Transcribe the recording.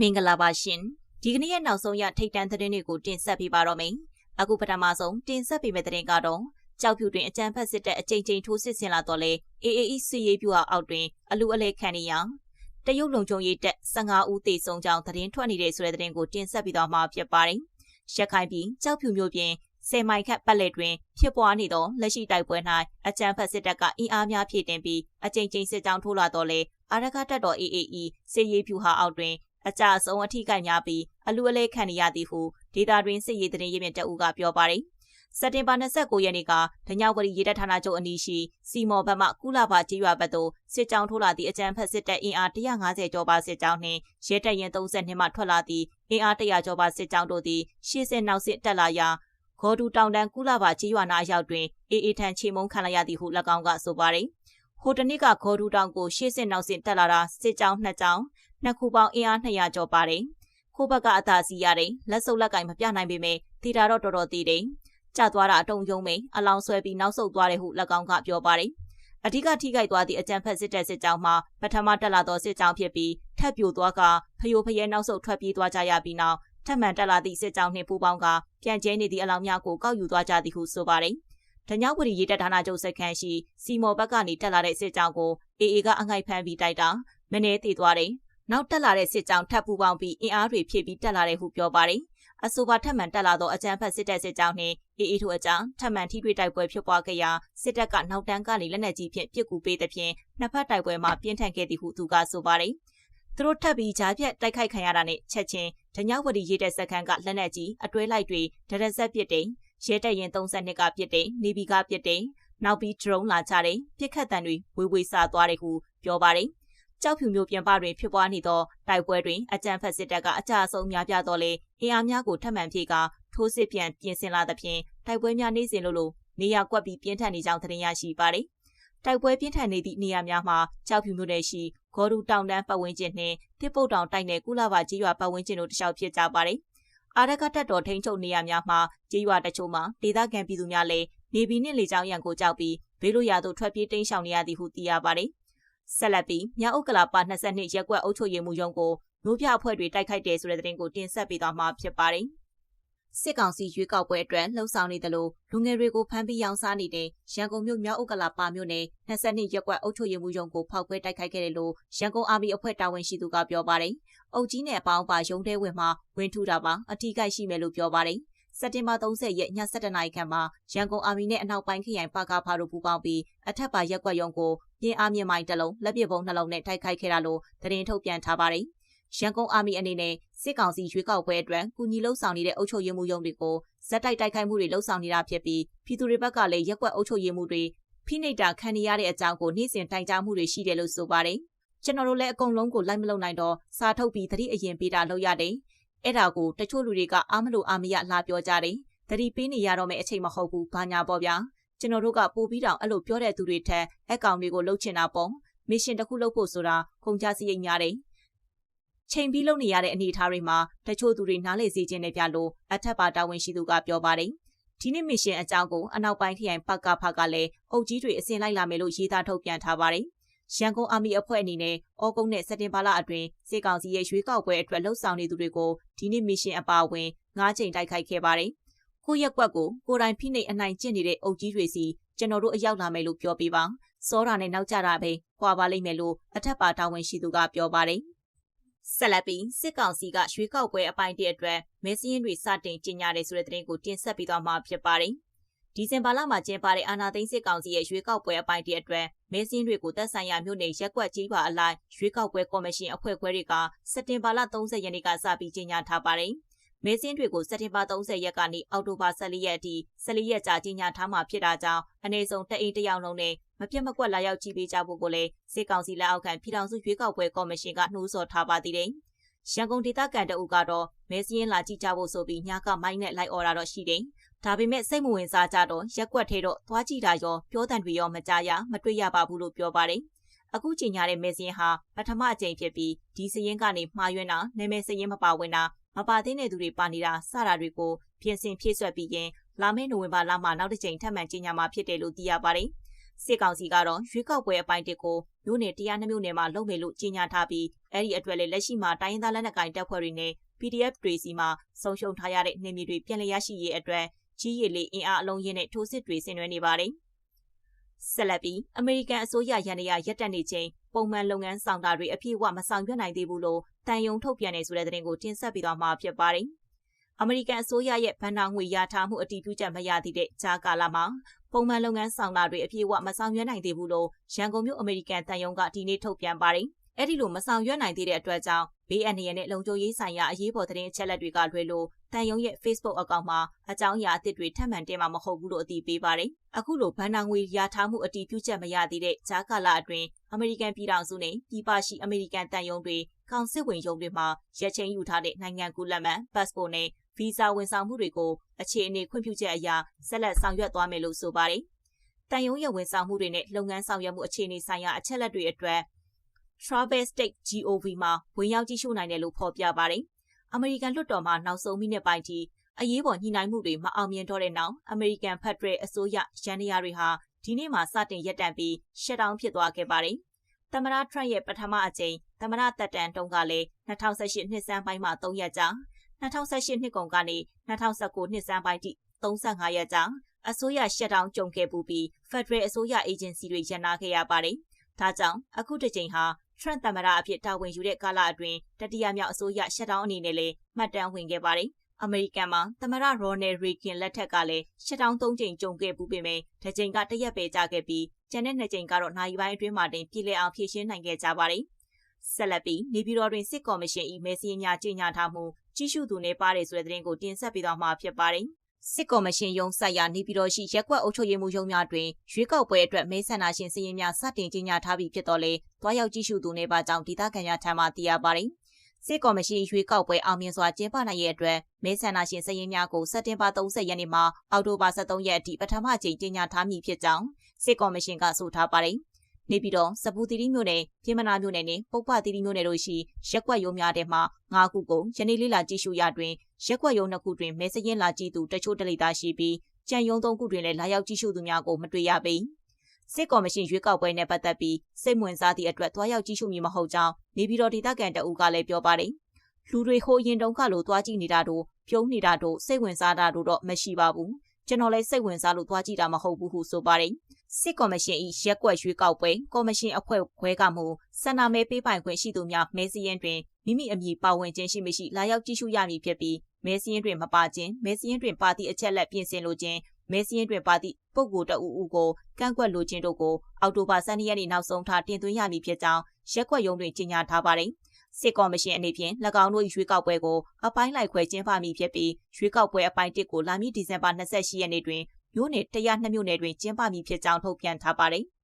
မင်္ဂလာပါရှင်ဒီကနေ့ရဲ့နောက်ဆုံးရထိတ်တန့်သတင်းတွေကိုတင်ဆက်ပေးပါတော့မယ်အခုပထမဆုံးတင်ဆက်ပေးမယ့်သတင်းကတော့ကြောက်ဖြူတွင်အကြမ်းဖက်စစ်တပ်အကြိမ်ကြိမ်ထိုးစစ်ဆင်လာတော့လေ AAE စီရေးပြူအောက်တွင်အလူအလဲခံနေရတရုတ်လုံခြုံရေးတပ်15ဦးသေဆုံးကြောင်းသတင်းထွက်နေတဲ့ဆိုတဲ့သတင်းကိုတင်ဆက်ပြီးတော့မှာဖြစ်ပါတယ်ရခိုင်ပြည်ကြောက်ဖြူမြို့ပြင်ဆယ်မိုင်ခန့်ပတ်လည်တွင်ဖြစ်ပွားနေသောလက်ရှိတိုက်ပွဲ၌အကြမ်းဖက်စစ်တပ်ကအင်အားများဖြည့်တင်ပြီးအကြိမ်ကြိမ်စစ်ကြောင်းထိုးလာတော့လေအာရကတပ်တော် AAE စေရေးဖြူဟာအောက်တွင် အကြအဆုံးအထိကိုက်များပြီးအလူအလဲခံနေရသည်ဟုဒေတာတွင်စစ်ရေးသတင်းရင်းမြစ်တအူကပြောပါတယ်စက်တင်ဘာ29ရက်နေ့ကဒညောက်ဝရီရေတပ်ဌာနချုပ်အနီးရှိစီမော်ဘက်မှကုလဘာကြေးရွာဘက်သို့စစ်ကြောင်းထိုးလာသည့်အကြမ်းဖက်စစ်တပ်အင်အား150ကျော်ပါစစ်ကြောင်းနှင့်ရဲတပ်ရင်32မှထွက်လာသည့်အင်အား100ကျော်ပါစစ်ကြောင်းတို့သည်ရှေ့စစ်နောက်စစ်တက်လာရာဂေါ်ဒူတောင်တန်းကုလဘာကြေးရွာနာအရောက်တွင်အေးအေးထန်ချေမုန်းခံရသည်ဟု၎င်းကဆိုပါတယ် ဟိုတနစ်ကဂေါ်ဒူတောင်ကိုရှေ့စစ်နောက်စစ်တက်လာတာစစ်ကြောင်းနှစ်ကြောင်းနှစ်ခုပေါင်းအင်အား200ကျော်ပါတယ်။ခိုးဘက်ကအသာစီရတယ်လက်စုပ်လက်ကင်မပြနိုင်ပေမဲ့တီတာတော့တော်တော်သေးတယ်။ကျသွားတာအတုံယုံမိန်အလောင်းဆွဲပြီးနောက်ဆုတ်သွားတယ်ဟု၎င်းကပြောပါတယ်။အဓိကထိခိုက်သွားသည့်အကြံဖက်စစ်တပ်စစ်ကြောင်းမှာပထမတက်လာသောစစ်ကြောင်းဖြစ်ပြီးထပ်ပြိုသွားကဖယိုဖယဲနောက်ဆုတ်ထွက်ပြေးသွားကြရပြီးနောက်ထပ်မံတက်လာသည့်စစ်ကြောင်းနှင့်ပူးပေါင်းကပြန်ကျဲနေသည့်အလောင်းများကိုကောက်ယူသွားကြသည်ဟုဆိုပါတယ်။ တညောက်ဝရီရေတပ်ဌာနချုပ်စခန်းရှိစီမော်ဘက်ကနေတက်လာတဲ့စစ်ကြောင်းကိုအေအေကအငိုက်ဖမ်းပြီးတိုက်တာမနေသေးသွားတယ်နောက်တက်လာတဲ့စစ်ကြောင်းထပ်ပူပေါင်းပြီးအင်အားတွေဖြည့်ပြီးတက်လာတဲ့ဟုပြောပါတယ်။အဆိုပါထပ်မံတက်လာသောအကြမ်းဖက်စစ်တပ်စစ်ကြောင်းနှင့်အေးအေးထိုအကြောင်းထပ်မံထိတွေ့တိုက်ပွဲဖြစ်ပွားခဲ့ရာစစ်တပ်ကနောက်တန်းကနေလက်နက်ကြီးဖြင့်ပစ်ကူပေးသဖြင့်နှစ်ဖက်တိုက်ပွဲမှာပြင်းထန်ခဲ့သည်ဟုသူကဆိုပါတယ်။သူတို့ထပ်ပြီးဂျားပြက်တိုက်ခိုက်ခံရတာနဲ့ချက်ချင်းဒညဝတီရေးတဲ့စခန်းကလက်နက်ကြီးအတွဲလိုက်တွေဒရက်ဆက်ပစ်တယ် ရဲတပ်ရင်32ကပစ်တယ်နေဗီကပစ်တယ်နောက်ပြီး drone လာချတယ်ပြစ်ခတ်တံတွေဝေဝေစာသွားတယ်ဟုပြောပါတယ်။ကြောက်ဖြူမျိုးပြင်ပတွင်ဖြစ်ပွားနေသောတိုက်ပွဲတွင်အကြမ်းဖက်စစ်တပ်ကအကြအဆုံးများပြသောလေအင်အားများကိုထပ်မံဖြည့်ကာထိုးစစ်ပြန်ပြင်ဆင်လာသဖြင့်တိုက်ပွဲများနေစဉ်လိုလိုနေရာကွက်ပြီးပြင်းထန်နေကြောင်းသတင်းရရှိပါသည်တိုက်ပွဲပြင်းထန်နေသည့်နေရာများမှာကြောက်ဖြူမြို့နယ်ရှိဂေါ်ဒူတောင်တန်းပတ်ဝန်းကျင်နှင့်တစ်ပုတ်တောင်တိုက်နယ်ကုလဘာကြီးရွာပတ်ဝန်းကျင်တို့တခြားဖြစ်ကြပါသည် အာရကတက်တော်ထိန်ချုပ်နေရများမှာကြေးရွာတချို့မှာဒေသခံပြည်သူများလည်းနေပြည်နှင့်လေကြောင်းရန်ကိုကြောက်ပြီးဘေးလိုရာသို့ထွက်ပြေးတိမ်းရှောင်နေရသည်ဟုသိရပါတယ်။ဆက်လက်ပြီးမြောက်ဥက္ကလာပါ22ရက်ကွက်အုပ်ချုပ်ရေးမှူးရုံးကိုမျိုးပြအဖွဲ့တွေတိုက်ခိုက်တယ်ဆိုတဲ့သတင်းကိုတင်ဆက်ပေးသွားမှာဖြစ်ပါတယ်။ စစ်ကောင်စီရွေးကောက်ပွဲအတွက်လှုံ့ဆော်နေတယ်လို့လူငယ်တွေကိုဖမ်းပြီးရောင်းစားနေတဲ့ရန်ကုန်မြို့မြောက်ဥက္ကလာပါမြို့နယ်22ရက်ကွက်အုပ်ချုပ်ရေးမှူးရုံးကိုဖောက်ခွဲတိုက်ခိုက်ခဲ့တယ်လို့ရန်ကုန်အာမီအဖွဲ့တာဝန်ရှိသူကပြောပါတယ်။အုပ်ကြီးနဲ့အပေါင်းပါရုံးထဲဝင်မှဝင်ထူတာပါအထီးကိုက်ရှိမယ်လို့ပြောပါတယ်။စက်တင်ဘာ30ရက်ည7:00နာရီခန့်မှာရန်ကုန်အာမီနဲ့အနောက်ပိုင်းခရိုင်ပါကာဖာတို့ပူးပေါင်းပြီးအထက်ပါရက်ကွက်ရုံကိုပြင်းအားမြင့်မိုင်းတစ်လုံးလက်ပစ်ဗုံးနှလုံးနဲ့တိုက်ခိုက်ခဲ့တာလို့သတင်းထုတ်ပြန်ထားပါတယ်။ ရန်ကုန်အာမီအနေနဲ့စစ်ကောင်စီရွေးကောက်ပွဲအတွက်ကူညီလှုပ်ဆောင်နေတဲ့အုပ်ချုပ်ရေးမှုရုံးတွေကိုဇက်တိုက်တိုက်ခိုက်မှုတွေလှုပ်ဆောင်နေတာဖြစ်ပြီးပြည်သူတွေဘက်ကလည်းရက်ကွက်အုပ်ချုပ်ရေးမှုတွေဖိနှိပ်တာခံနေရတဲ့အကြောင်းကိုနေ့စဉ်တိုင်ကြားမှုတွေရှိတယ်လို့ဆိုပါတယ်။ကျွန်တော်တို့လည်းအကုန်လုံးကိုလိုက်မလုံနိုင်တော့စာထုတ်ပြီးသတိအရင်ပေးတာလုပ်ရတယ်။အဲ့ဒါကိုတချို့လူတွေကအားမလို့အားမရလာပြောကြတယ်။တတိပေးနေရတော့မယ့်အချိန်မဟုတ်ဘူးဘာညာပေါ့ဗျာ။ကျွန်တော်တို့ကပို့ပြီးတောင်အဲ့လိုပြောတဲ့သူတွေထက်အကောင်တွေကိုလှုပ်ချင်တာပေါ့။မစ်ရှင်တစ်ခုလုပ်ဖို့ဆိုတာကုန်ကြစရိတ်များတယ်။ ချိန်ပြီးလုပ်နေရတဲ့အနေအထားတွေမှာတချို့သူတွေနားလေစေခြင်းနဲ့ပြလို့အထက်ပါတာဝန်ရှိသူကပြောပါတယ်။ဒီနေ့မစ်ရှင်အကြောင်းကိုအနောက်ပိုင်းခရိုင်ပကဖကလည်းအုပ်ကြီးတွေအစင်လိုက်လာမယ်လို့ရေးသားထုတ်ပြန်ထားပါတယ်ရန်ကုန်အာမီအဖွဲ့အနေနဲ့ဩဂုတ်နဲ့စက်တင်ဘာလအတွင်းစစ်ကောင်စီရဲ့ရွေးကောက်ပွဲအတွက်လှုပ်ဆောင်နေသူတွေကိုဒီနေ့မစ်ရှင်အပါအဝင်၅ချိန်တိုက်ခိုက်ခဲ့ပါတယ်။ကိုရက်ကွက်ကိုကိုတိုင်ဖိနှိပ်အနိုင်ကျင့်နေတဲ့အုပ်ကြီးတွေစီကျွန်တော်တို့အရောက်လာမယ်လို့ပြောပြပါ။စောတာနဲ့နောက်ကြတာပဲခွာပါလိမ့်မယ်လို့အထက်ပါတာဝန်ရှိသူကပြောပါတယ်။ ဆက်လက်ပြီးစစ်ကောင်စီကရွေးကောက်ပွဲအပိုင်းတည်းအတွက်မဲစင်းတွေစတင်ကျင်းညာတယ်ဆိုတဲ့သတင်းကိုတင်ဆက်ပေးသွားမှာဖြစ်ပါတယ်။ဒီဇင်ဘာလမှာကျင်းပတဲ့အာနာသိန်းစစ်ကောင်စီရဲ့ရွေးကောက်ပွဲအပိုင်းတည်းအတွက်မဲစင်းတွေကိုသက်ဆိုင်ရာမြို့နယ်ရက်ကွက်ကြီးပါအလိုက်ရွေးကောက်ပွဲကော်မရှင်အဖွဲ့ခွဲတွေကစက်တင်ဘာလ30ရက်နေ့ကစပြီးကြီးညာထားပါတယ်။ မဲစင်းတွေကိုစက်တင်ဘာ30ရက်ကနေအောက်တိုဘာ14ရက်အထိ14ရက်ကြာကြီးညာထားမှာဖြစ်တာကြောင့်အနည်းဆုံးတအိမ်တယောက်လုံးနဲ့မပြတ်မကွက်လာရောက်ကြည့်ပေးကြဖို့ကိုလည်းစစ်ကောင်စီလက်အောက်ခံပြည်ထောင်စုရွေးကောက်ပွဲကော်မရှင်ကနှိုးဆော်ထားပါသေးတယ်။ရန်ကုန်ဒေသခံတအုပ်ကတော့မဲစင်းလာကြည့်ကြဖို့ဆိုပြီးညကမိုင်းနဲ့လိုက်អော်တာတော့ရှိတယ်။ဒါပေမဲ့စိတ်မဝင်စားကြတော့ရက်ွက်ထဲတော့သွားကြည့်တာရောပြောတန်တွေရောမကြရမတွေ့ရပါဘူးလို့ပြောပါတယ်။အခုချိန်ညာတဲ့မေစင်းဟာပထမအကြိမ်ဖြစ်ပြီးဒီစရင်ကနေမှားယွင်းတာနာမည်စရင်မပါဝင်တာ မပါသေးတဲ့သူတွေပါနေတာစတာတွေကိုပြင်ဆင်ဖြည့်ဆွက်ပြီးရင်လာမယ့်နိုဝင်ဘာလမှာနောက်တစ်ကြိမ်ထပ်မံကြီးညာမှာဖြစ်တယ်လို့သိရပါတယ်စစ်ကောင်စီကတော့ရွေးကောက်ပွဲအပိုင်းတစ်ကိုမြို့နယ်တရားနှမျိုးနယ်မှာလုပ်မယ်လို့ကြေညာထားပြီးအဲ့ဒီအတွက်လည်းလက်ရှိမှာတိုင်းရင်းသားလက်နက်ကိုင်တပ်ဖွဲ့တွေနဲ့ PDF တွေစီမှာဆုံးရှုံးထားရတဲ့နေမြေတွေပြန်လည်ရရှိရေးအတွက်ကြီးရည်လေးအင်အားအလုံးရင်းနဲ့ထိုးစစ်တွေဆင်နွှဲနေပါတယ်။ဆက်လက်ပြီးအမေရိကန်အစိုးရရန်ရရက်တက်နေချိန်ပုံမှန်လုပ်ငန်းဆောင်တာတွေအပြည့်အဝမဆောင်ရွက်နိုင်သေးဘူးလို့ တန်ယုံထုတ်ပြန်နေဆိုတဲ့သတင်းကိုတင်ဆက်ပေးသွားမှာဖြစ်ပါတယ်။အမေရိကန်အစိုးရရဲ့ဗန်နာငွေရထားမှုအတီးပြုချက်မရသေးတဲ့ဂျာကာလာမှာပုံမှန်လုပ်ငန်းဆောင်တာတွေအပြည့်အဝမဆောင်ရွက်နိုင်သေးဘူးလို့ရန်ကုန်မြို့အမေရိကန်တန်ယုံကဒီနေ့ထုတ်ပြန်ပါတယ်။ အဲ့ဒီလိုမဆောင်ရွက်နိုင်သေးတဲ့အတွက်ကြောင့်ဘေးအန္တရာယ်နဲ့လုံခြုံရေးဆိုင်ရာအရေးပေါ်သတင်းအချက်အလက်တွေကလွှဲလို့တန်ယုံရဲ့ Facebook အကောင့်မှာအကြောင်းအရာအသစ်တွေထပ်မံတင်မှာမဟုတ်ဘူးလို့အသိပေးပါတယ်။အခုလိုဘန်နာငွေရထားမှုအတီးပြုချက်မရသေးတဲ့ဂျာကာလာအတွင်းအမေရိကန်ပြည်ထောင်စုနဲ့ပြည်ပရှိအမေရိကန်တန်ယုံတွေကောင်စစ်ဝင်ရုံတွေမှာရက်ချင်းယူထားတဲ့နိုင်ငံကူးလက်မှတ်ပတ်စပို့နဲ့ဗီဇာဝန်ဆောင်မှုတွေကိုအခြေအနေခွင့်ပြုချက်အရဆက်လက်ဆောင်ရွက်သွားမယ်လို့ဆိုပါတယ်။တန်ယုံရဲ့ဝန်ဆောင်မှုတွေနဲ့လုပ်ငန်းဆောင်ရွက်မှုအခြေအနေဆိုင်ရာအချက်အလက်တွေအတွက် Travel State GOV မှာဝင်ရောက်ကြည့်ရှုနိုင်တယ်လို့ဖော်ပြပါတယ်။အမေရိကန်လွှတ်တော်မှာနောက်ဆုံးမိနစ်ပိုင်းထိအရေးပေါ်ညှိနှိုင်းမှုတွေမအောင်မြင်တော့တဲ့နောက်အမေရိကန်ဖက်ဒရယ်အစိုးရရန်ရာတွေဟာဒီနေ့မှစတင်ရပ်တန့်ပြီးရှက်ဒေါင်းဖြစ်သွားခဲ့ပါတယ်။သမ္မတထရန့်ရဲ့ပထမအကြိမ်သမ္မတတက်တန်တုံးကလည်း2018နှစ်စန်းပိုင်းမှာ3ရက်ကြာ2018နှစ်ကုန်ကနေ2019နှစ်စန်းပိုင်းထိ35ရက်ကြာအစိုးရရှက်ဒေါင်းကြုံခဲ့ပူပြီးဖက်ဒရယ်အစိုးရအေဂျင်စီတွေရန်နာခဲ့ရပါတယ်။ဒါကြောင့်အခုတစ်ချိန်ဟာ ထရန့်သမ္မတအဖြစ်တာဝန်ယူတဲ့ကာလအတွင်းတတိယမြောက်အစိုးရရှက်ဒေါင်းအနေနဲ့လည်းမှတ်တမ်းဝင်ခဲ့ပါတယ်။အမေရိကန်မှာသမ္မတရော်နယ်ရီကင်လက်ထက်ကလည်းရှစ်တောင်းသုံးချိန်ကြုံခဲ့ပူပေမဲ့တစ်ချိန်ကတရက်ပဲကြာခဲ့ပြီးကျန်တဲ့နှစ်ချိန်ကတော့နိုင်ပိုင်းအတွင်းမှာတင်ပြည်လည်အောင်ဖြည့်ရှင်းနိုင်ခဲ့ကြပါတယ်။ဆက်လက်ပြီးနေပြည်တော်တွင်စစ်ကော်မရှင်၏မဲစီရင်ညာကြီးညာထားမှုကြီးစုသူနေပါတယ်ဆိုတဲ့သတင်းကိုတင်ဆက်ပေးသွားမှာဖြစ်ပါတယ်။ စစ်ကော်မရှင်ရုံးဆိုင်ရာနေပြည်တော်ရှိရက်ကွက်အုပ်ချုပ်ရေးမှူးရုံးများတွင်ရွေးကောက်ပွဲအတွက်မဲဆန္ဒရှင်စည်ရင်များစတင်ကြီးညာထားပြီးဖြစ်တော်လေတွားရောက်ကြည့်ရှုသူနေပါကြောင့်ဒေသခံများထံမှသိရပါတယ်။စစ်ကော်မရှင်ရွေးကောက်ပွဲအောင်မြင်စွာကျင်းပနိုင်ရဲ့အတွက်မဲဆန္ဒရှင်စည်ရင်းများကိုစက်တင်ဘာ30ရက်နေ့မှာအောက်တိုဘာ23ရက်အထိပထမကြိမ်ကြေညာထားမည်ဖြစ်ကြောင်းစစ်ကော်မရှင်ကဆိုထားပါတယ်။ နေပြည်တော်စပူတီရီမြို့နယ်ပြည်မနာမြို့နယ်နဲ့ပုပ္ပတီရီမြို့နယ်တို့ရှိရက်ကွက်ရုံးများထဲမှာ၅ခုကိုယနေ့လေးလာကြည့်ရှုရတွင်ရက်ကွက်ရုံးနှစ်ခုတွင်မဲစရင်လာကြည့်သူတချို့တလိတာရှိပြီးကြံရုံးသုံးခုတွင်လည်းလာရောက်ကြည့်ရှုသူများကိုမတွေ့ရပေ။စစ်ကော်မရှင်ရွေးကောက်ပွဲနဲ့ပတ်သက်ပြီးစိတ်ဝင်စားသည့်အတွက်တွားရောက်ကြည့်ရှုမည်မဟုတ်ကြောင်းနေပြည်တော်ဒေသခံတအူးကလည်းပြောပါတယ်။လူတွေဟိုရင်တုန်းကလိုတွားကြည့်နေတာတို့ပြုံးနေတာတို့စိတ်ဝင်စားတာတို့တော့မရှိပါဘူး။ကျွန်တော်လည်းစိတ်ဝင်စားလို့တွားကြည့်တာမဟုတ်ဘူးဟုဆိုပါတယ်။ စစ်ကော်မရှင်၏ရက်ကွက်ရွေးကောက်ပွဲကော်မရှင်အဖွဲ့ခွဲကမှုစန္ဒမဲပေးပိုင်ခွင့်ရှိသူများမဲစည်းရင်တွင်မိမိအမည်ပါဝင်ခြင်းရှိမရှိလာရောက်ကြည့်ရှုရမည်ဖြစ်ပြီးမဲစည်းရင်တွင်မပါခြင်းမဲစည်းရင်တွင်ပါသည့်အချက်လက်ပြင်ဆင်လိုခြင်းမဲစင်းတွင်ပါသည့်ပုဂ္ဂိုလ်တအူအူကိုကန့်ကွက်လိုခြင်းတို့ကိုအောက်တိုဘာ12ရက်နေ့နောက်ဆုံးထားတင်သွင်းရမည်ဖြစ်ကြောင်းရက်ကွက်ရုံးတွင်ကြေညာထားပါတယ်။စစ်ကော်မရှင်အနေဖြင့်၎င်းတို့ရွေးကောက်ပွဲကိုအပိုင်းလိုက်ခွဲကျင်းပမည်ဖြစ်ပြီးရွေးကောက်ပွဲအပိုင်း1ကိုလာမည့်ဒီဇင်ဘာ28ရက်နေ့တွင် မြို့နယ်102မြို့နယ်တွင်ကျင်းပမည်ဖြစ်ကြောင်း ထုတ်ပြန်ထားပါတယ်။